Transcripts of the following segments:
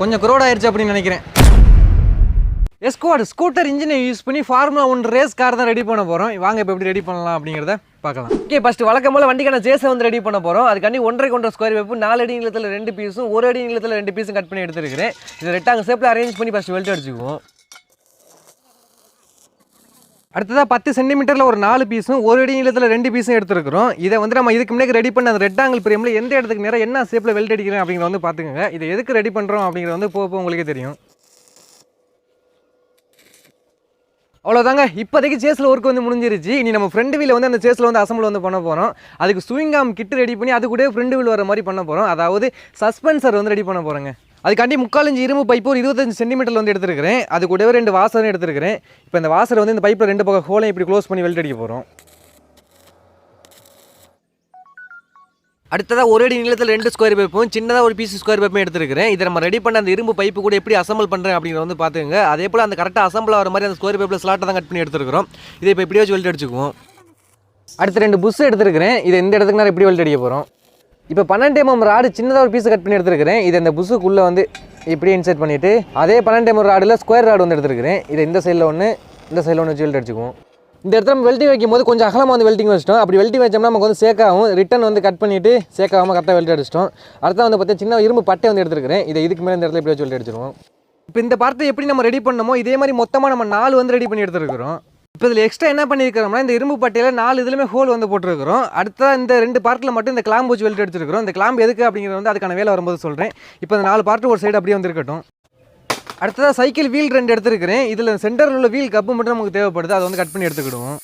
கொஞ்சம் குரோட் ஆயிடுச்சு அப்படின்னு நினைக்கிறேன். எஸ்குவாட் ஸ்கூட்டர் இன்ஜினை யூஸ் பண்ணி ஃபார்முலா ஒன் ரேஸ் கார் தான் ரெடி பண்ண போகிறோம் வாங்க இப்போ எப்படி ரெடி பண்ணலாம் அப்படிங்கிறத பார்க்கலாம். ஓகே ஃபஸ்ட் வழக்கம் போல் வண்டிக்கான ஜேஸை வந்து ரெடி பண்ண போகிறோம் அதுக்காண்டி ஒன்றரை கொண்ட ஸ்கொயர் வைப்பு நாலு அடி நிலத்தில் ரெண்டு பீஸும் ஒரு அடி நிலத்தில் ரெண்டு பீஸும் கட் பண்ணி எடுத்துருக்கிறேன். இது ரெட்டாங்க ஷேப்பில் அரேஞ்ச் பண்ணி ஃபஸ்ட் வெல்ட் அடிச்சுக்குவோம். அடுத்ததாக பத்து சென்டிமீட்டரில் ஒரு நாலு பீஸும் ஒரு அடி நீளத்தில் ரெண்டு பீஸும் எடுத்துருக்கிறோம். இதை வந்து நம்ம இதுக்கு முன்னாடி ரெடி பண்ண அந்த ஆங்கிள் பிரேமில் எந்த இடத்துக்கு நேரம் என்ன ஷேப்பில் வெல்ட் அடிக்கிறேன் அப்படிங்கிறத வந்து பார்த்துக்கோங்க. இதை எதுக்கு ரெடி பண்ணுறோம் அப்படிங்கிறது வந்து போக உங்களுக்கே தெரியும். அவ்வளோதாங்க இப்போதைக்கு சேஸில் ஒர்க் வந்து முடிஞ்சிருச்சு. இனி நம்ம ஃப்ரெண்ட் வீல வந்து அந்த சேஸில் வந்து அசம்பிள் வந்து பண்ண போகிறோம் அதுக்கு ஸ்விங்காம் கிட் ரெடி பண்ணி அது கூட ஃப்ரெண்ட் வீல் வர மாதிரி பண்ண போகிறோம் அதாவது சஸ்பென்சர் வந்து ரெடி பண்ண போகிறோங்க அதுக்காண்டி முக்காலஞ்சு இரும்பு பைப்பு ஒரு இருபத்தஞ்சு சென்டிமீட்டர் வந்து எடுத்துருக்கிறேன். அது கூடவே ரெண்டு வாசரும் எடுத்துருக்கிறேன். இப்போ இந்த வாசரை வந்து இந்த பைப்பில் ரெண்டு பக்கம் ஹோலையும் இப்படி க்ளோஸ் பண்ணி வெல்ட் அடிக்க போகிறோம் அடுத்ததாக ஒரு அடி நீளத்தில் ரெண்டு ஸ்கொயர் பைப்பும் சின்னதாக ஒரு பீஸ் ஸ்கொயர் பைப்பும் எடுத்துருக்கிறேன். இதை நம்ம ரெடி பண்ண அந்த இரும்பு பைப்பு கூட எப்படி அசம்பிள் பண்ணுறேன் அப்படிங்கிற வந்து பார்த்துங்க அதே போல் அந்த கரெக்டாக அசம்பிள் ஆகிற மாதிரி அந்த ஸ்கொயர் பைப்பில் ஸ்லாட்டை தான் கட் பண்ணி எடுத்துருக்கிறோம். இதை இப்போ இப்படியே வச்சு வெல்ட் அடிச்சுக்குவோம். அடுத்து ரெண்டு புஷ் எடுத்துருக்கிறேன். இதை இந்த இடத்துக்கு நான் எப்படி வெல்ட் அடிக்க போகிறோம் இப்போ பன்னெண்டு எம்எம் ராடு சின்னதாக ஒரு பீஸ் கட் பண்ணி எடுத்துருக்கிறேன். இதை இந்த புஷுக்குள்ளே வந்து இப்படியே இன்சர்ட் பண்ணிவிட்டு அதே பன்னெண்டு எம்எம் ராடில் ஸ்கொயர் ராடு வந்து எடுத்துருக்கிறேன். இதை இந்த சைடில் ஒன்று இந்த சைடில் ஒன்று வச்சு வெல்ட் அடிச்சுக்குவோம். இந்த இடத்துல நம்ம வெல்டிங் வைக்கும் போது கொஞ்சம் அகலமாக வந்து வெல்டிங் வச்சிட்டோம். அப்படி வெல்டிங் வச்சோம்னா நமக்கு வந்து சேக்காகும் ரிட்டன் வந்து கட் பண்ணிவிட்டு சேக்காகாமல் கரெக்டாக வெல்ட் அடிச்சிட்டோம். அடுத்த வந்து பார்த்தீங்கன்னா சின்ன இரும்பு பட்டை வந்து எடுத்துருக்கிறேன். இதை இதுக்கு மேலே இந்த இடத்துல இப்படி வச்சு வெல்ட் அடிச்சிருவோம் இப்போ இந்த படத்தை எப்படி நம்ம ரெடி பண்ணமோ இதே மாதிரி மொத்தமாக நம்ம நாலு வந்து ரெடி பண்ணி எடுத்துருக்கிறோம். இப்போ இதில் எக்ஸ்ட்ரா என்ன பண்ணியிருக்கிறோம்னா இந்த இரும்பு பட்டையில் நாலு இதுலேயுமே ஹோல் வந்து போட்டிருக்கிறோம். அடுத்த இந்த ரெண்டு பார்ட்டில் மட்டும் இந்த கிளாம்பு வச்சு வெல்ட் எடுத்துருக்கிறோம். இந்த கிளாம்பு எதுக்கு அப்படிங்கிறது வந்து அதுக்கான வேலை வரும்போது சொல்கிறேன் இப்போ இந்த நாலு பார்ட்டு ஒரு சைடு அப்படியே வந்து இருக்கட்டும் அடுத்ததாக சைக்கிள் வீல் ரெண்டு எடுத்துருக்கிறேன். இதில் சென்டரில் உள்ள வீல் கப்பு மட்டும் நமக்கு தேவைப்படுது. அதை வந்து கட் பண்ணி எடுத்துக்கிடுவோம்.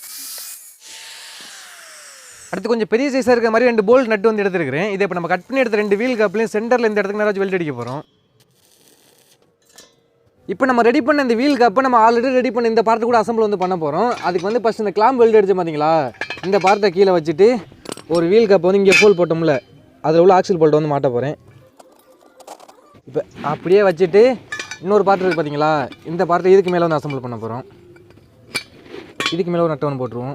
அடுத்து கொஞ்சம் பெரிய சைஸாக இருக்கிற மாதிரி ரெண்டு போல்ட் நட்டு வந்து எடுத்துருக்கிறேன். இதை இப்போ நம்ம கட் பண்ணி எடுத்த ரெண்டு வீல் கப்லையும் சென்டரில் இந்த இடத்துக்கு நேரம் வெல்ட் அடிக்க போகிறோம் இப்போ நம்ம ரெடி பண்ண இந்த வீல் கப்பை நம்ம ஆல்ரெடி ரெடி பண்ண இந்த பார்ட்டு கூட அசம்பிள் வந்து பண்ண போகிறோம் அதுக்கு வந்து ஃபஸ்ட் இந்த கிளாம் வெல்டு அடிச்சு பார்த்தீங்களா இந்த பார்ட்டை கீழே வச்சுட்டு ஒரு வீல் கப்பை வந்து இங்கே ஃபோல் போட்டோம்ல அதில் உள்ள ஆக்சில் போல்ட்டை வந்து மாட்ட போகிறேன் இப்போ அப்படியே வச்சுட்டு இன்னொரு பார்ட் இருக்குது பார்த்தீங்களா இந்த பார்ட்டை இதுக்கு மேலே வந்து அசம்பிள் பண்ண போகிறோம் இதுக்கு மேலே ஒரு நட்டை ஒன்று போட்டுருவோம்.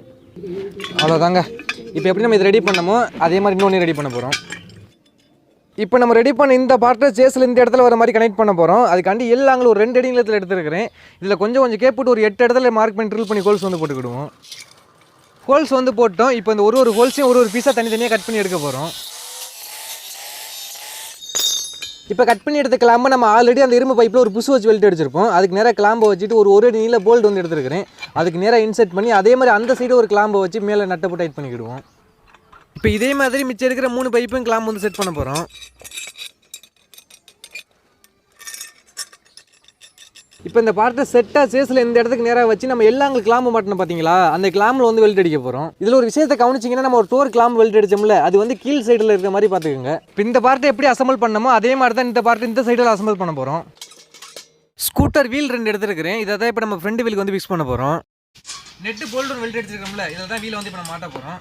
அவ்வளோதாங்க இப்போ எப்படி நம்ம இது ரெடி பண்ணமோ அதே மாதிரி இன்னொன்று ரெடி பண்ண போகிறோம் இப்போ நம்ம ரெடி பண்ண இந்த பார்ட்டை சேஸில் இந்த இடத்துல வர மாதிரி கனெக்ட் பண்ண போகிறோம் அதுக்காண்டி எல்லாங்களும் ஒரு ரெண்டு அடி நீளத்தில் எடுத்துருக்கிறேன். இதில் கொஞ்சம் கொஞ்சம் கேப்பிட்டு ஒரு எட்டு இடத்துல மார்க் பண்ணி ட்ரில் பண்ணி ஹோல்ஸ் வந்து போட்டுக்கிடுவோம். ஹோல்ஸ் வந்து போட்டோம். இப்போ இந்த ஒரு ஒரு ஹோல்ஸையும் ஒரு ஒரு பீஸாக தனித்தனியாக கட் பண்ணி எடுக்க போகிறோம் இப்போ கட் பண்ணி எடுத்த கிளாம்பை நம்ம ஆல்ரெடி அந்த இரும்பு பைப்பில் ஒரு புஷ் வச்சு வெல்ட் அடிச்சிருப்போம். அதுக்கு நேராக கிளாம்பை வச்சுட்டு ஒரு ஒரு அடி நீள போல்ட் வந்து எடுத்துருக்கிறேன். அதுக்கு நேராக இன்செர்ட் பண்ணி அதே மாதிரி அந்த சைடு ஒரு கிளாம்பை வச்சு மேலே நட்டை போட்டு டைட் பண்ணிக்கிடுவோம். இப்போ இதே மாதிரி மிச்சம் இருக்கிற மூணு பைப்பும் கிளாம் வந்து செட் பண்ண போகிறோம் இப்போ இந்த பார்ட்டை செட்டாக சேஸில் இந்த இடத்துக்கு நேராக வச்சு நம்ம எல்லா அங்கே கிளாம்பு மாட்டணும் பார்த்தீங்களா அந்த கிளாம்பில் வந்து வெல்ட் அடிக்க போகிறோம் இதில் ஒரு விஷயத்தை கவனிச்சிங்கன்னா நம்ம ஒரு டோர் கிளாம்பு வெல்ட் அடிச்சோம்ல அது வந்து கீழ் சைடில் இருக்கிற மாதிரி பார்த்துக்கோங்க இப்போ இந்த பார்ட்டை எப்படி அசம்பிள் பண்ணமோ அதே மாதிரி தான் இந்த பார்ட்டை இந்த சைடில் அசம்பிள் பண்ண போகிறோம் ஸ்கூட்டர் வீல் ரெண்டு எடுத்துருக்கிறேன். இதை தான் இப்போ நம்ம ஃப்ரண்ட் வீலுக்கு வந்து ஃபிக்ஸ் பண்ண போகிறோம் நெட்டு போல்டு வெல்ட் அடிச்சிருக்கோம்ல இதை தான் வீலை வந்து இப்போ நம்ம மாட்ட போகிறோம்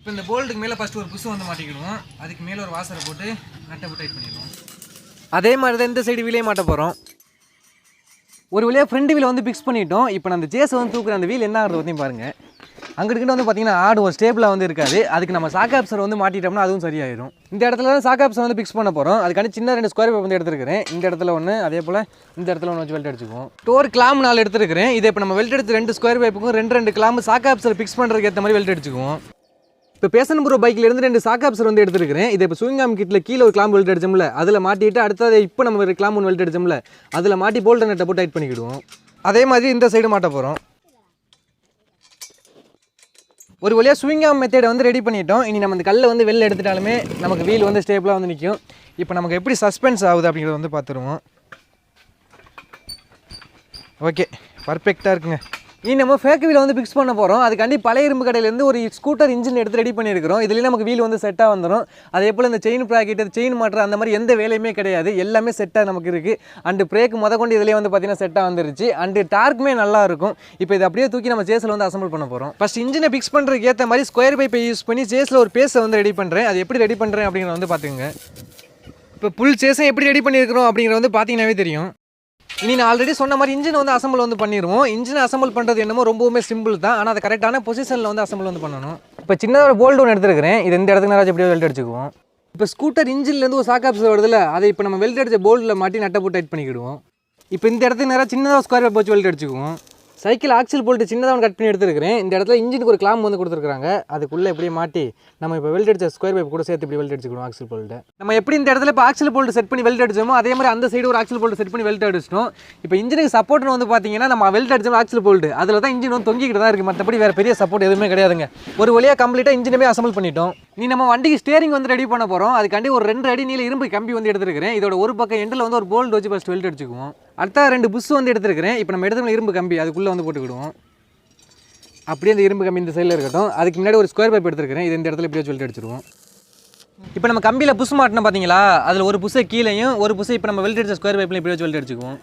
இப்போ இந்த போல்டுக்கு மேலே ஃபஸ்ட்டு ஒரு புஷ் வந்து மாட்டிக்கிடுவோம். அதுக்கு மேலே ஒரு வாசரை போட்டு நட்டை போட்டு டைட் பண்ணிடுவோம். அதே மாதிரி தான் இந்த சைடு வீலே மாட்ட போகிறோம் ஒரு வழியாக ஃப்ரண்ட் வீல் வந்து ஃபிக்ஸ் பண்ணிட்டோம். இப்போ நான் அந்த சேஸை வந்து தூக்குற அந்த வீல் என்ன ஆகுறது பற்றியும் பாருங்கள் அங்கிட்டு வந்து பார்த்தீங்கன்னா ஆடு ஒரு ஸ்டேபிளாக வந்து இருக்காது. அதுக்கு நம்ம சாக்காப்சர் வந்து மாட்டிட்டோம்னா அதுவும் சரியாயிடும் இந்த இடத்துல தான் சாக்காப்சர் வந்து ஃபிக்ஸ் பண்ண போகிறோம் அதுக்கான சின்ன ரெண்டு ஸ்கொயர் வந்து எடுத்துருக்கிறேன். இந்த இடத்துல ஒன்று அதே போல் இந்த இடத்துல ஒன்று வச்சு வெல்ட் அடிச்சுக்குவோம். டோர் கிளாம் நாலு எடுத்துருக்கிறேன். இதை இப்போ நம்ம வெல்ட் எடுத்து ரெண்டு ஸ்கொயர் பேப்புக்கும் ரெண்டு ரெண்டு கிளாம் சாக்காப்சர் ஃபிக்ஸ் பண்ணுறதுக்கு ஏற்ற மாதிரி வெல்ட் அடிச்சுக்குவோம். இப்போ பேசன் ப்ரோ பைக்லேருந்து இருந்து ரெண்டு சாக்காப்சர் வந்து எடுத்துருக்கிறேன். இதை இப்போ சுவிங்காம் கிட்டில் கீழே ஒரு கிளாம்பு வெல்ட் அடிச்சோம்ல அதில் மாட்டிட்டு அடுத்தது இப்போ நம்ம ஒரு கிளாம்பு வெல்ட் அடிச்சோம்ல அதில் மாட்டி போல்ட் நட்டை போட்டு டைட் பண்ணிக்கிடுவோம். அதே மாதிரி இந்த சைடு மாட்ட போகிறோம் ஒரு வழியாக சுவிங்காம் மெத்தேடை வந்து ரெடி பண்ணிட்டோம். இனி நம்ம இந்த கல்லை வந்து வெளில எடுத்துட்டாலுமே நமக்கு வீல் வந்து ஸ்டேபிளாக வந்து நிற்கும் இப்போ நமக்கு எப்படி சஸ்பென்ஸ் ஆகுது அப்படிங்கிறத வந்து பார்த்துருவோம். ஓகே பர்ஃபெக்டாக இருக்குங்க. இனி நம்ம ஃபேக் வீல் வந்து ஃபிக்ஸ் பண்ண போகிறோம் அதுக்காண்டி பழைய இரும்பு கடையிலேருந்து ஒரு ஸ்கூட்டர் இன்ஜின் எடுத்து ரெடி பண்ணியிருக்கிறோம். இதுலேயே நமக்கு வீல் வந்து செட்டாக வந்துடும் அதே போல் இந்த செயின் ப்ராக்கெட் செயின் மாற்ற அந்த மாதிரி எந்த வேலையுமே கிடையாது. எல்லாமே செட்டாக நமக்கு இருக்குது அண்டு பிரேக் முத கொண்டு இதுலேயே வந்து பார்த்தீங்கன்னா செட்டாக வந்துருச்சு. அண்டு டார்க்குமே நல்லா இருக்கும். இப்போ இதை அப்படியே தூக்கி நம்ம சேஸில் வந்து அசம்பிள் பண்ண போகிறோம் ஃபஸ்ட் இன்ஜினை ஃபிக்ஸ் பண்ணுறதுக்கு ஏற்ற மாதிரி ஸ்கொயர் பைப்பை யூஸ் பண்ணி சேஸில் ஒரு பேஸை வந்து ரெடி பண்ணுறேன் அது எப்படி ரெடி பண்ணுறேன் அப்படிங்கிறத வந்து பார்த்துங்க இப்போ புல் சேஸை எப்படி ரெடி பண்ணியிருக்கிறோம் அப்படிங்கிறது வந்து பார்த்தீங்கன்னாவே தெரியும். இனி நான் ஆல்ரெடி சொன்ன மாதிரி இன்ஜின் வந்து அசம்பிள் வந்து பண்ணிடுவோம் இன்ஜின் அசம்பிள் பண்ணுறது என்னமோ ரொம்பவுமே சிம்பிள் தான். ஆனால் அதை கரெக்டான பொசிஷனில் வந்து அசம்பிள் வந்து பண்ணணும். இப்போ சின்னதாக ஒரு போல்டு ஒன்று எடுத்துருக்கிறேன். இது இந்த இடத்துக்கு நேரம் எப்படியோ வெல்ட் அடிச்சுக்குவோம். இப்போ ஸ்கூட்டர் இன்ஜின்லேருந்து ஒரு சாக்காப்ஸ் வருதுல்ல அதை இப்போ நம்ம வெல்ட் அடிச்ச போல்டில் மாட்டி நட்டை போட்டு டைட் பண்ணிக்கிடுவோம். இப்போ இந்த இடத்துக்கு நேராக சின்னதாக ஸ்கொயர் பைப் வச்சு வெல்ட் அடிச்சுக்குவோம். சைக்கிள் ஆக்சில் போல்ட்டு சின்னதாக ஒன்று கட் பண்ணி எடுத்துருக்கிறேன். இந்த இடத்துல இன்ஜினுக்கு ஒரு கிளாம் வந்து கொடுத்துருக்காங்க அதுக்குள்ளே எப்படியே மாட்டி நம்ம இப்போ வெல்ட் அடிச்ச ஸ்கொயர் பைப் கூட சேர்த்து இப்படி வெல்ட் அடிச்சுக்கணும் ஆக்சில் போல்ட்டு. நம்ம எப்படி இந்த இடத்துல இப்போ ஆக்சில் போல்ட்டு செட் பண்ணி வெல்ட் அடிச்சோமோ அதே மாதிரி அந்த சைடு ஒரு ஆக்சில் போல்ட் செட் பண்ணி வெல்ட் அடிச்சிட்டோம். இப்போ இன்ஜினுக்கு சப்போர்ட்னு வந்து பார்த்தீங்கன்னா நம்ம வெல்ட் அடிச்சோம் ஆக்சில் போல்ட்டு. அதில் தான் இன்ஜின் வந்து தொங்கிக்கிட்டு தான் இருக்குது மற்றபடி வேறு பெரிய சப்போர்ட் எதுவுமே கிடையாதுங்க. ஒரு வழியாக கம்ப்ளீட்டாக இன்ஜினமே அசம்பிள் பண்ணிட்டோம். நீ நம்ம வண்டிக்கு ஸ்டேரிங் வந்து ரெடி பண்ண போகிறோம் அதுக்காண்டி ஒரு ரெண்டு அடி நீல இரும்பு கம்பி வந்து எடுத்துருக்கிறேன். இதோட ஒரு பக்கம் எண்டில் வந்து ஒரு போல்ட் வச்சு ஃபஸ்ட் வெல்ட் அடிச்சுக்குவோம். அடுத்த ரெண்டு புஷ் வந்து எடுத்துருக்கிறேன். இப்போ நம்ம எடுத்துக்கணும் இரும்பு கம்பி அதுக்குள்ளே வந்து போட்டுக்கிடுவோம். அப்படியே அந்த இரும்பு கம்பி இந்த சைடில் இருக்கட்டும். அதுக்கு முன்னாடி ஒரு ஸ்கொயர் பைப் எடுத்துருக்கிறேன். இது இந்த இடத்துல இப்படியே சொல்லிட்டு அடிச்சிருவோம். இப்போ நம்ம கம்பியில் புஷ் மாட்டினோம் பார்த்தீங்களா அதில் ஒரு புஷை கீழேயும் ஒரு புஷை இப்போ நம்ம வெல்ட் அடிச்ச ஸ்கொயர் பைப்பில் இப்படியே வெல்ட் அடிச்சுக்குவோம்.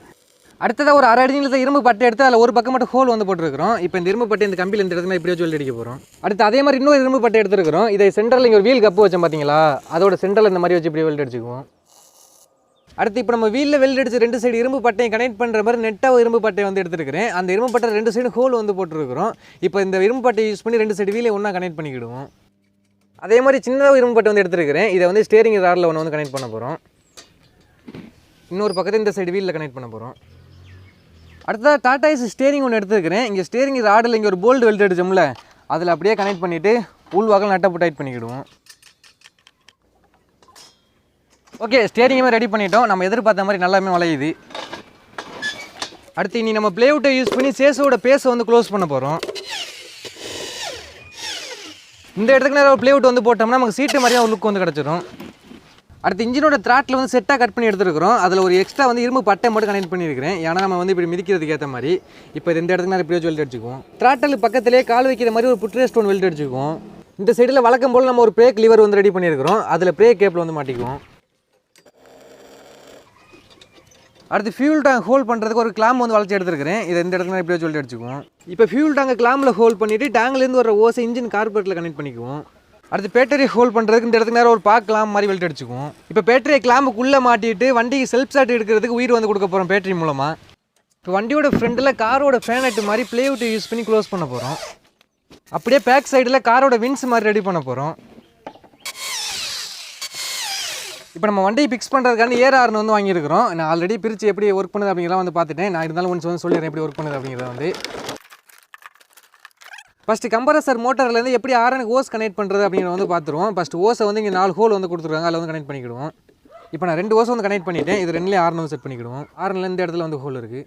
அடுத்ததாக ஒரு அரை அடி நீளத்தை இரும்பு பட்டை எடுத்து அதில் ஒரு பக்கம் மட்டும் ஹோல் வந்து போட்டுருக்கிறோம். இப்போ இந்த இரும்பு பட்டை இந்த கம்பியில் இந்த இடத்துல இப்படியோ சொல்லி அடிக்க போகிறோம் அடுத்து அதே மாதிரி இன்னொரு இரும்பு பட்டை எடுத்துருக்கிறோம். இதை சென்டரில் இங்கே ஒரு வீல் கப்பு வச்சோம் பார்த்தீங்களா அதோட சென்டரில் இந்த மாதிரி வச்சு இப்படி வெல்ட் அடிச்சுக்குவோம். அடுத்து இப்போ நம்ம வீலில் வெல்ட் அடிச்சு ரெண்டு சைடு இரும்பு பட்டையை கனெக்ட் பண்ணுற மாதிரி நெட்டாக இரும்பு பட்டையை வந்து எடுத்துருக்கிறேன். அந்த இரும்பு பட்டை ரெண்டு சைடு ஹோல் வந்து போட்டுருக்கிறோம். இப்போ இந்த இரும்பு பட்டையை யூஸ் பண்ணி ரெண்டு சைடு வீலை ஒன்றா கனெக்ட் பண்ணிக்கிடுவோம். அதே மாதிரி சின்னதாக இரும்பு பட்டை வந்து எடுத்துருக்கிறேன். இதை வந்து ஸ்டேரிங் ராடில் ஒன்று வந்து கனெக்ட் பண்ண போகிறோம் இன்னொரு பக்கத்தை இந்த சைடு வீலில் கனெக்ட் பண்ண போகிறோம் அடுத்ததாக டாடா ஏசி ஸ்டேரிங் ஒன்று எடுத்துருக்கிறேன். இங்கே ஸ்டேரிங் ராடில் இங்கே ஒரு போல்டு வெல்ட் அடிச்சோம்ல அதில் அப்படியே கனெக்ட் பண்ணிவிட்டு உள்வாக்கல் நட்டை போட்டு டைட் பண்ணிக்கிடுவோம். ஓகே ஸ்டேரிங்குமே ரெடி பண்ணிட்டோம். நம்ம எதிர்பார்த்த மாதிரி நல்லாமே வளையுது. அடுத்து இனி நம்ம பிளேவுட்டை யூஸ் பண்ணி சேஸோட பேஸை வந்து க்ளோஸ் பண்ண போகிறோம் இந்த இடத்துக்கு நேரம் பிளேவுட் வந்து போட்டோம்னா நமக்கு சீட்டு மாதிரியாக ஒரு லுக் வந்து கிடச்சிரும். அடுத்து இன்ஜினோட த்ராட்டில் வந்து செட்டாக கட் பண்ணி எடுத்துருக்கிறோம். அதில் ஒரு எக்ஸ்ட்ரா வந்து இரும்பு பட்டை மட்டும் கனெக்ட் பண்ணியிருக்கிறேன். ஏன்னா நம்ம வந்து இப்படி மிதிக்கிறதுக்கு ஏற்ற மாதிரி. இப்போ இந்த இடத்துக்கு நான் இப்படியோ வெல்ட் அடிச்சுக்குவோம். த்ராட்டல் பக்கத்திலே கால் வைக்கிற மாதிரி ஒரு புட்ரே ஸ்டோன் வெல்ட் அடிச்சுக்குவோம். இந்த சைடில் வழக்கம் போல் நம்ம ஒரு பிரேக் லிவர் வந்து ரெடி பண்ணியிருக்கிறோம். அதில் பிரேக் கேப்பில் வந்து மாட்டிக்குவோம். அடுத்து ஃபியூல் டேங்க் ஹோல் பண்ணுறதுக்கு ஒரு கிளாம் வந்து வளர்ச்சி எடுத்துருக்கிறேன். இதை இந்த இடத்துல இப்படியோ சொல்லிட்டு அடிச்சுக்குவோம். இப்போ ஃபியூல் டேங்கை கிளாமில் ஹோல் பண்ணிவிட்டு டேங்க்லேருந்து வர ஓசை இன்ஜின் கார்பரேட்டில் கனெக்ட் பண்ணிக்குவோம். அடுத்து பேட்டரியை ஹோல்ட் பண்ணுறதுக்கு இந்த இடத்துக்கு நேரம் ஒரு பாக் கிளாம் மாதிரி வெல்ட் அடிச்சுக்குவோம். இப்போ பேட்டரியை கிளாம்புக்குள்ளே மாட்டிட்டு வண்டிக்கு செல்ஃப் ஸ்டார்ட் எடுக்கிறதுக்கு உயிர் வந்து கொடுக்க போகிறோம் பேட்டரி மூலமாக இப்போ வண்டியோட ஃப்ரெண்டில் காரோட ஃபேனட் மாதிரி பிளேவுட்டு யூஸ் பண்ணி க்ளோஸ் பண்ண போகிறோம் அப்படியே பேக் சைடில் காரோட வின்ஸ் மாதிரி ரெடி பண்ண போகிறோம் இப்போ நம்ம வண்டியை ஃபிக்ஸ் பண்ணுறதுக்கான ஏர் ஆர்னு வந்து வாங்கியிருக்கிறோம். நான் ஆல்ரெடி பிரித்து எப்படி ஒர்க் பண்ணுது அப்படிங்கிறத வந்து பார்த்துட்டேன். நான் இருந்தாலும் ஒன்று வந்து சொல்லிடுறேன் எப்படி ஒர்க் பண்ணுது அப்படிங்கிறத வந்து. ஃபஸ்ட்டு கம்ப்ரஸர் மோட்டர்லேருந்து எப்படி ஆரனுக்கு ஓஸ் கனெக்ட் பண்ணுறது அப்படிங்கிறத வந்து பார்த்துருவோம் ஃபஸ்ட்டு ஓஸை வந்து இங்கே நாலு ஹோல் வந்து கொடுத்துருக்காங்க. அதில் வந்து கனெக்ட் பண்ணிக்கிடுவோம். இப்போ நான் ரெண்டு ஓஸை வந்து கனெக்ட் பண்ணிவிட்டேன் இது ரெண்டுலேயும் ஆர்னு செட் பண்ணிக்கிடுவோம். ஆர்னில் இந்த இடத்துல வந்து ஹோல் இருக்குது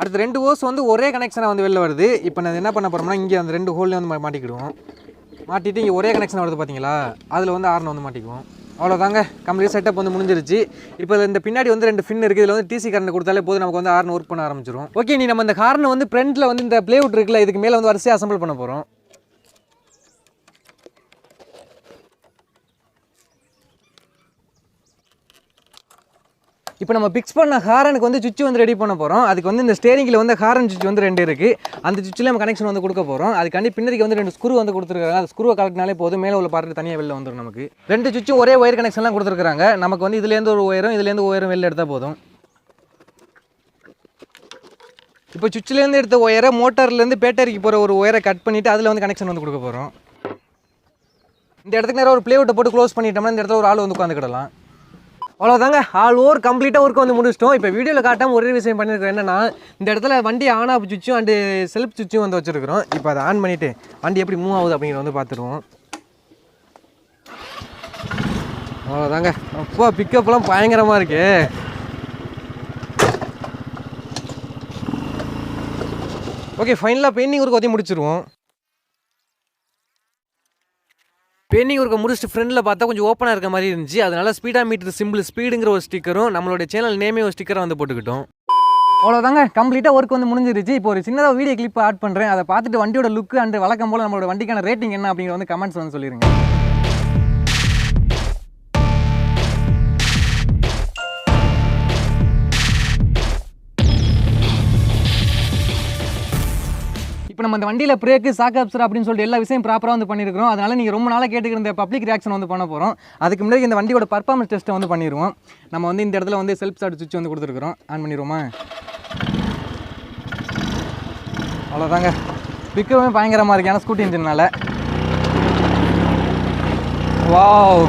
அடுத்து ரெண்டு ஓஸ் வந்து ஒரே கனெக்ஷனாக வந்து வெளில வருது. இப்போ நான் என்ன பண்ண போகிறோம்னா இங்கே அந்த ரெண்டு ஹோல்லையும் வந்து மாட்டிக்கிடுவோம். மாட்டிட்டு இங்கே ஒரே கனெக்ஷன் வருது பார்த்தீங்களா அதில் வந்து ஆர்னை வந்து மாட்டிக்குவோம். அவ்வளோதாங்க கம்ப்ளீட் செட்டப் வந்து முடிஞ்சிருச்சு. இப்போ இந்த பின்னாடி வந்து ரெண்டு ஃபின் இருக்குது இதில் வந்து டிசி கரண்ட் கொடுத்தாலே போதும். நமக்கு வந்து ஹார்ன் ஒர்க் பண்ண ஆரம்பிச்சிடும் ஓகே நீ நம்ம இந்த ஹார்னை வந்து ஃப்ரண்ட்டில் வந்து இந்த பிளேவுட் இருக்குல்ல இதுக்கு மேலே வந்து வரிசையாக அசம்பிள் பண்ண போகிறோம் இப்போ நம்ம பிக்ஸ் பண்ண ஹாரனுக்கு வந்து சுவிட்ச் வந்து ரெடி பண்ண போகிறோம் அதுக்கு வந்து இந்த ஸ்டேரிங்கில் வந்து ஹாரன் சுவிட்ச் வந்து ரெண்டு இருக்குது அந்த சுவிட்சில் நம்ம கனெக்ஷன் வந்து கொடுக்க போகிறோம் அதுக்காண்டி பின்னாடிக்கு வந்து ரெண்டு ஸ்க்ரூ வந்து கொடுத்துருக்காங்க. அந்த ஸ்க்ரூவை கலெக்ட்னாலே போதும். மேலே உள்ள பார்ட்டு தனியாக வெளில வந்துடும் நமக்கு. ரெண்டு சுவிட்சும் ஒரே ஒயர் கனெக்ஷன்லாம் கொடுத்துருக்காங்க நமக்கு வந்து இதுலேருந்து ஒரு ஒயரும் இதுலேருந்து ஒயரும் வெளில எடுத்தால் போதும். இப்போ சுவிட்ச்லேருந்து எடுத்த ஒயரை மோட்டார்லேருந்து பேட்டரிக்கு போகிற ஒரு ஒயரை கட் பண்ணிவிட்டு அதில் வந்து கனெக்ஷன் வந்து கொடுக்க போகிறோம் இந்த இடத்துக்கு நேரம் ஒரு பிளேவுட்டை போட்டு க்ளோஸ் பண்ணிட்டோம்னா இந்த இடத்துல ஒரு ஆள் வந்து உட்காந்துக்கிடலாம் அவ்வளோதாங்க ஆல் ஓவர் கம்ப்ளீட்டாக ஒர்க் வந்து முடிச்சிட்டோம். இப்போ வீடியோவில் காட்டாமல் ஒரே விஷயம் பண்ணியிருக்கோம் என்னன்னா இந்த இடத்துல வண்டி ஆன் ஆஃப் சுவிட்சும் அண்டு செல்ஃப் சுவிட்சும் வந்து வச்சுருக்கிறோம். இப்போ அதை ஆன் பண்ணிவிட்டு வண்டி எப்படி மூவ் ஆகுது அப்படிங்கிற வந்து பார்த்துருவோம். அவ்வளோதாங்க அப்போ பிக்கப்லாம் பயங்கரமாக இருக்கு. ஓகே ஃபைனலாக பெயிண்டிங் ஒர்க் பற்றி முடிச்சிருவோம். பெயிண்டிங் ஒர்க்கை முடிச்சுட்டு ஃப்ரெண்டில் பார்த்தா கொஞ்சம் ஓப்பனாக இருக்க மாதிரி இருந்துச்சு. அதனால ஸ்பீடாக மீட்டர் சிம்பிள் ஸ்பீடுங்கிற ஒரு ஸ்டிக்கரும் நம்மளோட சேனல் நேமே ஒரு ஸ்டிக்கரை வந்து போட்டுக்கிட்டோம். அவ்வளோதாங்க கம்ப்ளீட்டாக ஒர்க் வந்து முடிஞ்சிருச்சு. இப்போ ஒரு சின்னதாக வீடியோ கிளிப் ஆட் பண்ணுறேன் அதை பார்த்துட்டு வண்டியோட லுக் அண்ட் வழக்கம் போல் நம்மளோட வண்டிக்கான ரேட்டிங் என்ன அப்படிங்கிற வந்து கமெண்ட்ஸ் வந்து சொல்லிடுங்க இப்போ நம்ம இந்த வண்டியில் பிரேக்கு சாக்கப்சர் அப்படின்னு சொல்லிட்டு எல்லா விஷயம் ப்ராப்பராக வந்து பண்ணியிருக்கிறோம். அதனால் நீங்கள் ரொம்ப நாளாக கேட்டுக்கிற இந்த பப்ளிக் ரியாக்ஷன் வந்து பண்ண போகிறோம் அதுக்கு முன்னாடி இந்த வண்டியோட பர்ஃபார்மன்ஸ் டெஸ்ட்டை வந்து பண்ணிடுவோம் நம்ம வந்து இந்த இடத்துல வந்து செல்ஃப் ஸ்டார்ட் சுவிட்ச் வந்து கொடுத்துருக்குறோம். ஆன் பண்ணிடுவோமா அவ்வளோதாங்க பிக்கவே பயங்கரமாக இருக்கு ஏன்னா ஸ்கூட்டி இன்ஜினால வாவ்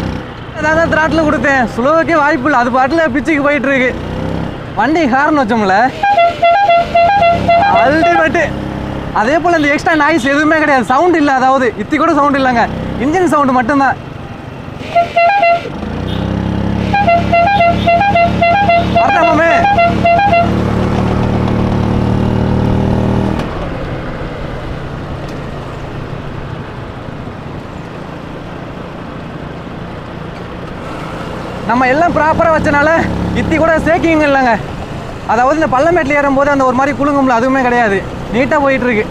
அதான் திராட்டில் கொடுத்தேன். ஸ்லோவுக்கே வாய்ப்பு இல்லை. அது பாட்டில் பிச்சுக்கு போயிட்டுருக்கு வண்டி ஹார்ன் வச்சோம்ல. அல்டிமேட்டு அதே போல் இந்த எக்ஸ்ட்ரா நாய்ஸ் எதுவுமே கிடையாது. சவுண்ட் இல்லை அதாவது இத்தி கூட சவுண்ட் இல்லைங்க. இன்ஜின் சவுண்டு மட்டும்தான். வரட்டாமே நம்ம எல்லாம் ப்ராப்பராக வச்சனால இத்தி கூட சேக்கிங் இல்லைங்க. அதாவது இந்த பள்ளமேட்டில் ஏறும்போது அந்த ஒரு மாதிரி குழுங்கும்ல அதுவுமே கிடையாது. நீட்டாக போயிட்டுருக்கு.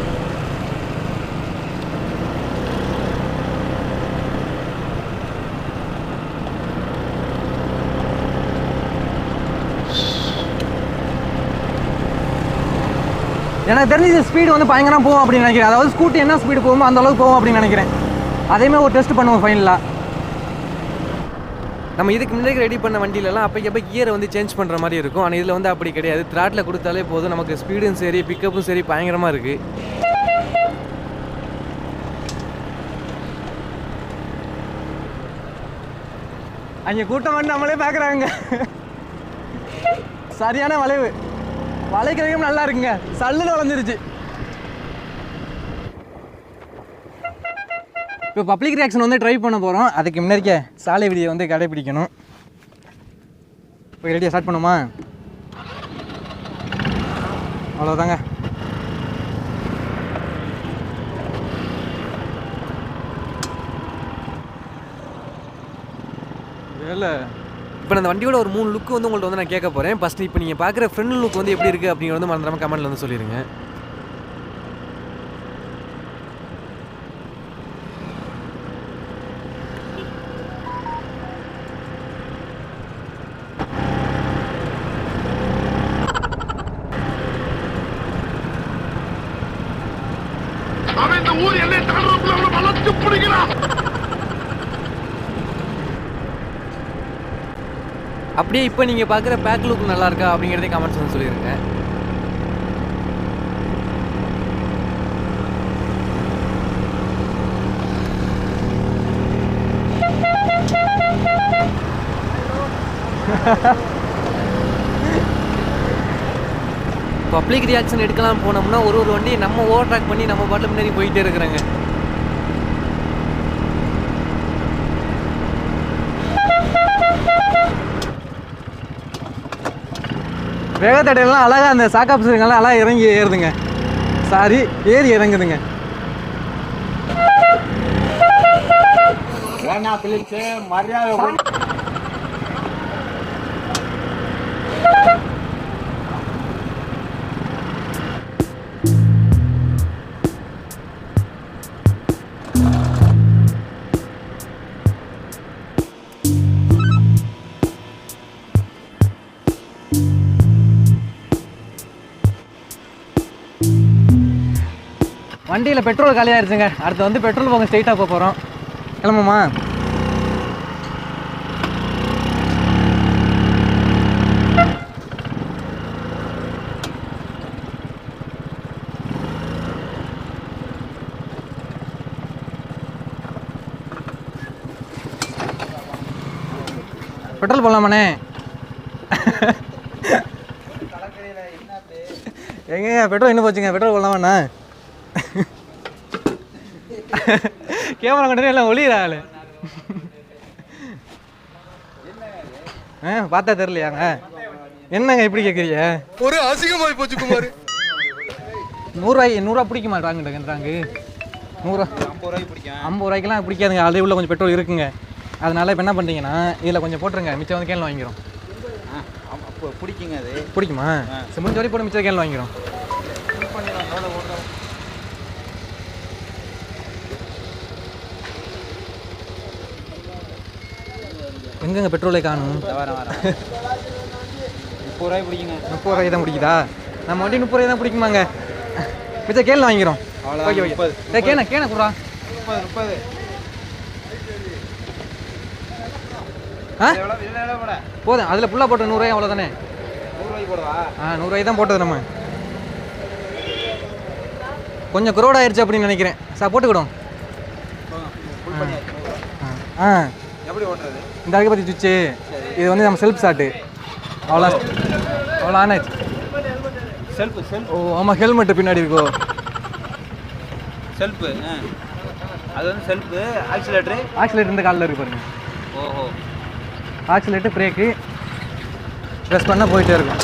எனக்கு தெரிஞ்ச ஸ்பீடு வந்து பயங்கரமாக போகும் அப்படின்னு நினைக்கிறேன். அதாவது ஸ்கூட்டி என்ன ஸ்பீடு போகுமோ அந்த அளவுக்கு போகும் அப்படின்னு நினைக்கிறேன். அதேமாதிரி ஒரு டெஸ்ட் பண்ணுவோம் ஃபைனலாக நம்ம இதுக்கு முன்னாடி ரெடி பண்ண வண்டியிலலாம் அப்போ எப்போ கியரை வந்து சேஞ்ச் பண்ணுற மாதிரி இருக்கும். ஆனால் இதில் வந்து அப்படி கிடையாது. த்ராட்டில் கொடுத்தாலே போதும். நமக்கு ஸ்பீடும் சரி பிக்கப்பும் சரி பயங்கரமாக இருக்குது அங்கே கூட்டம் வந்து நம்மளே பார்க்குறாங்க சரியான வளைவு. வளைக்கிறதுக்கும் நல்லா இருக்குங்க. சல்லுல வளைஞ்சிருச்சு. இப்போ பப்ளிக் ரியாக்ஷன் வந்து ட்ரை பண்ண போகிறோம் அதுக்கு முன்னாடிக்க சாலை விதியை வந்து கடைபிடிக்கணும். இப்போ ரெடியாக ஸ்டார்ட் பண்ணுமா? அவ்வளோதாங்க வேலை. இப்போ அந்த வண்டியோட ஒரு மூணு லுக் வந்து உங்கள்ட்ட வந்து நான் கேட்க போகிறேன் ஃபஸ்ட்டு இப்போ நீங்கள் பார்க்குற ஃப்ரண்ட் லுக் வந்து எப்படி இருக்குது அப்படிங்கிறது வந்து கமெண்ட்டில் வந்து சொல்லிடுங்க அவன் இந்த ஊர் எல்லை தாண்டவக்குள்ள அவனை வளர்த்து பிடிக்கிறான் அப்படியே இப்போ நீங்கள் பார்க்குற பேக் லுக் நல்லா இருக்கா அப்படிங்கிறதே கமெண்ட்ஸ் வந்து சொல்லிடுங்க Ha ha ha. Public reaction எடுக்கலாம் போனோம்னா ஒரு ஒரு வண்டி நம்ம ஓவர் ட்ராக் பண்ணி நம்ம பாட்டில் முன்னாடி போயிட்டே இருக்கிறாங்க. வேகத்தடையெல்லாம் அழகாக அந்த சாக்காப்ஸுங்கெல்லாம் அழகாக இறங்கி ஏறுதுங்க. சாரி ஏறி இறங்குதுங்க. மரியாதை வண்டியில் பெட்ரோல் காலியாகிடுச்சுங்க அடுத்து வந்து பெட்ரோல் போங்க ஸ்ட்ரைட்டாக போக போகிறோம் கிளம்புமா? பெட்ரோல் போடலாமாண்ணே? எங்கங்க பெட்ரோல் இன்னும் போச்சுங்க. பெட்ரோல் போடலாமாண்ணா? கேமரா கொண்டு எல்லாம் ஒளியிறாள் ஆ பார்த்தா தெரியலையாங்க? என்னங்க இப்படி கேட்குறீங்க ஒரு அசிங்கமாய் போச்சு குமார். நூறுரூவாய் நூறுரூவா பிடிக்க மாட்டாங்கன்றாங்க நூறுரூவா ஐம்பது ரூபாய்க்கு பிடிக்கும் ஐம்பது ரூபாய்க்கெல்லாம் பிடிக்காதுங்க. ஆல்ரெடி உள்ள கொஞ்சம் பெட்ரோல் இருக்குங்க. அதனால இப்போ என்ன பண்ணுறீங்கன்னா இதில் கொஞ்சம் போட்டுருங்க. மிச்சம் வந்து கேன் வாங்கிக்கிறோம். அப்போ பிடிக்குங்க அது. பிடிக்குமா? சரி, முடிஞ்ச வரைக்கும் போட்டு மிச்சம் கேன் வாங்கிக்கிறோம். எங்கங்க பெட்ரோலே காணும்? முப்பது ரூபாய் பிடிக்குங்க. முப்பது ரூபாய் தான் பிடிக்குதா? நம்ம வண்டி முப்பது ரூபாய் தான் பிடிக்குமாங்க? மிச்சம் கேனில் வாங்கிக்கிறோம். Okay okay. கேன கேன குடுறா. முப்பது முப்பது. போதும். அதில் ஃபுல்லாக போட்ட அவ்வளோதானே நூறுரூவாய்க்கு போடவா? ஆ நூறுரூவாய் தான் போட்டது நம்ம. கொஞ்சம் குரோட் ஆயிடுச்சு அப்படின்னு நினைக்கிறேன். சார் போட்டுக்கிடும் நூறுரூவா. ஆ. எப்படி ஓட்டுறது? இந்த அழகை பற்றி சுவிட்சு இது வந்து நம்ம செல்ஃப் ஷாட்டு அவ்வளோ அவ்வளோ ஆன் ஆயிடுச்சு. செல்ஃபு செல்ஃப் ஓ ஆமாம் ஹெல்மெட்டு பின்னாடி இருக்கோ. செல்ஃபு அது வந்து செல்ஃபு ஆக்சிலேட்டரு ஆக்சிலேட்டர் இந்த காலில் இருக்கு பாருங்க. ஓஹோ. ஆக்சிலேட்டர் பிரேக்கு ப்ரெஸ் பண்ணால் போயிட்டே இருக்கும்.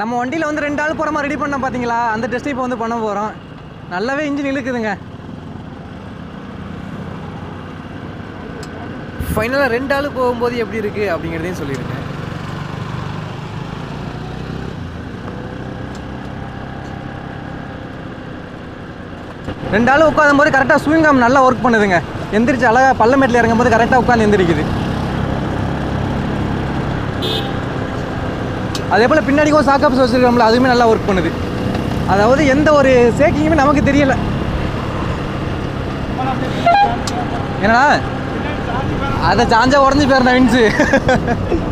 நம்ம வண்டியில் வந்து ரெண்டு ஆள் போகிற மாதிரி ரெடி பண்ணோம் பார்த்தீங்களா அந்த டெஸ்ட் இப்போ வந்து பண்ண போகிறோம் நல்லாவே இன்ஜின் இழுக்குதுங்க. ஃபைனலாக ரெண்டு ஆள் போகும்போது எப்படி இருக்குது அப்படிங்கிறதையும் சொல்லியிருக்கேன் ரெண்டு ஆள் உட்காரும் போது கரெக்டாக ஸ்விங்காம் நல்லா ஒர்க் பண்ணுதுங்க. எந்திரிச்சு அழகாக பள்ளமேட்டில் இறங்கும் போது கரெக்டாக உட்காந்து எந்திரிக்குது. அதே போல் பின்னாடிக்கும் சாக்காப்ஸ் வச்சுருக்கோம்ல அதுவுமே நல்லா ஒர்க் பண்ணுது. அதாவது எந்த ஒரு சேக்கிங்குமே நமக்கு தெரியல. என்னடா? அதை சாஞ்சா உடஞ்சி போயிருந்தேன் வின்ஸு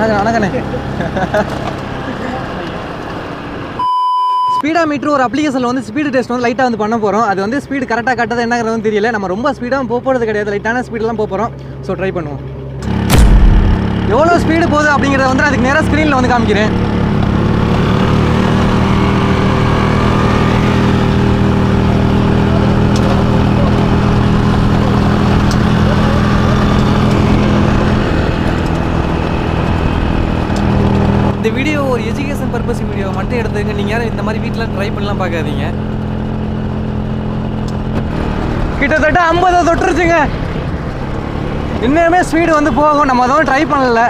வணக்கம் வணக்கண்ணே. ஸ்பீடா மீட்டர் ஒரு அப்ளிகேஷனில் வந்து ஸ்பீடு டெஸ்ட் வந்து லைட்டாக வந்து பண்ண போகிறோம் அது வந்து ஸ்பீடு கரெக்டாக கட்டது என்னங்கிறது தெரியல. நம்ம ரொம்ப ஸ்பீடாக போக போகிறது கிடையாது. லைட்டான ஸ்பீடெலாம் போக போகிறோம் ஸோ ட்ரை பண்ணுவோம். எவ்வளோ ஸ்பீடு போகுது அப்படிங்கிறத வந்து அதுக்கு நேராக ஸ்க்ரீனில் வந்து காமிக்கிறேன். இந்த வீடியோ ஒரு எஜுகேஷன் பர்பஸ் வீடியோ மட்டும் எடுத்துங்க நீங்கள் யாரும் இந்த மாதிரி வீட்டில் ட்ரை பண்ணலாம் பார்க்காதீங்க. கிட்டத்தட்ட ஐம்பதை தொட்டுருச்சுங்க. இன்னுமே ஸ்பீடு வந்து போகும். நம்ம அதுவும் ட்ரை பண்ணலை.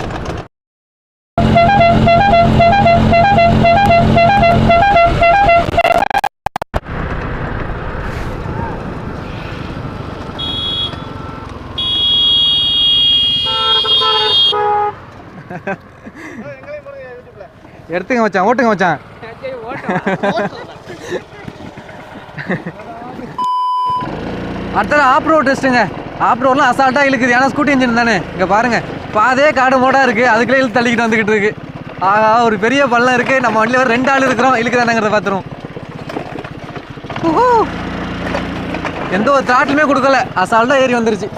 ஓட்டுங்க மச்சான் ஓட்டுங்க மச்சான். அடுத்தது ஆப் ரோட் டெஸ்ட்டுங்க ஆப் ரோட்லாம் அசால்ட்டாக இழுக்குது. ஏன்னா ஸ்கூட்டி இன்ஜின் தானே. இங்கே பாருங்க. பாதே காடு மோடாக இருக்குது அதுக்குள்ளே இழுத்து தள்ளிக்கிட்டு வந்துக்கிட்டு இருக்கு. ஆஹா ஒரு பெரிய பள்ளம் இருக்குது நம்ம வண்டியில் ஒரு ரெண்டு ஆள் இருக்கிறோம். இழுக்குதானங்கிறத பார்த்துருவோம். எந்த ஒரு த்ராட்டிலுமே கொடுக்கல. அசால்ட்டாக ஏறி வந்துருச்சு.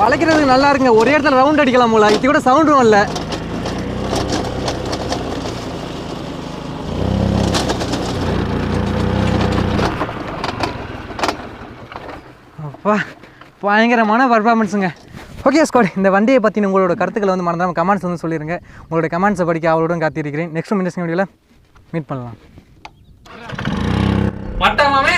வளைக்கிறதுக்கு நல்லா இருக்குங்க. ஒரே இடத்துல ரவுண்ட் அடிக்கலாம் போல. இது கூட சவுண்டும் இல்லை அப்பா பயங்கரமான பர்ஃபார்மன்ஸுங்க ஓகே ஸ்கோட் இந்த வண்டியை பற்றின உங்களோட கருத்துக்களை வந்து மறந்தாமல் கமெண்ட்ஸ் வந்து சொல்லிடுங்க உங்களோட கமெண்ட்ஸை படிக்க அவளுடன் காத்திருக்கிறேன். நெக்ஸ்ட் இன்ட்ரெஸ்டிங் வீடியோவில் மீட் பண்ணலாம். மட்டமாமே